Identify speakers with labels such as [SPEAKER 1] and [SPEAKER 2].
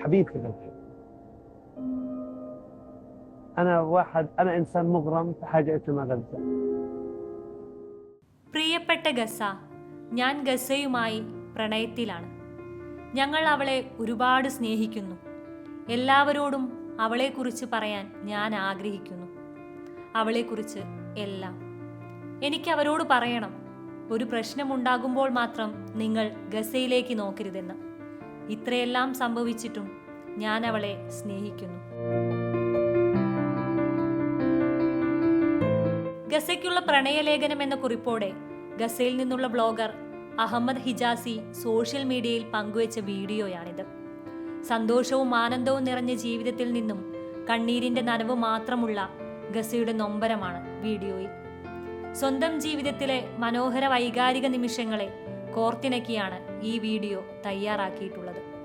[SPEAKER 1] حبيب في غزة أنا واحد أنا إنسان مغرم في حاجة اسمها غزة
[SPEAKER 2] പ്രിയപ്പെട്ട ഗസ ഞാൻ ഗസയുമായി പ്രണയത്തിലാണ് ഞങ്ങൾ അവളെ ഒരുപാട് സ്നേഹിക്കുന്നു എല്ലാവരോടും അവളെക്കുറിച്ച് പറയാൻ ഞാൻ ആഗ്രഹിക്കുന്നു അവളെക്കുറിച്ച് എല്ലാം എനിക്ക് അവരോട് പറയണം ഒരു പ്രശ്നമുണ്ടാകുമ്പോൾ മാത്രം നിങ്ങൾ ഗസയിലേക്ക് നോക്കരുതെന്ന് ഇത്രയെല്ലാം സംഭവിച്ചിട്ടും ഞാൻ അവളെ സ്നേഹിക്കുന്നു. ഗസയ്ക്കുള്ള പ്രണയലേഖനം എന്ന കുറിപ്പോടെ ഗസയിൽ നിന്നുള്ള ബ്ലോഗർ അഹമ്മദ് ഹിജാസി സോഷ്യൽ മീഡിയയിൽ പങ്കുവച്ച വീഡിയോയാണിത്. സന്തോഷവും ആനന്ദവും നിറഞ്ഞ ജീവിതത്തിൽ നിന്നും കണ്ണീരിന്റെ നനവ് മാത്രമുള്ള ഗസയുടെ നൊമ്പരമാണ് വീഡിയോയിൽ. സ്വന്തം ജീവിതത്തിലെ മനോഹര വൈകാരിക നിമിഷങ്ങളെ കോർത്തിണക്കിയാണ് ഈ വീഡിയോ തയ്യാറാക്കിയിട്ടുള്ളത്.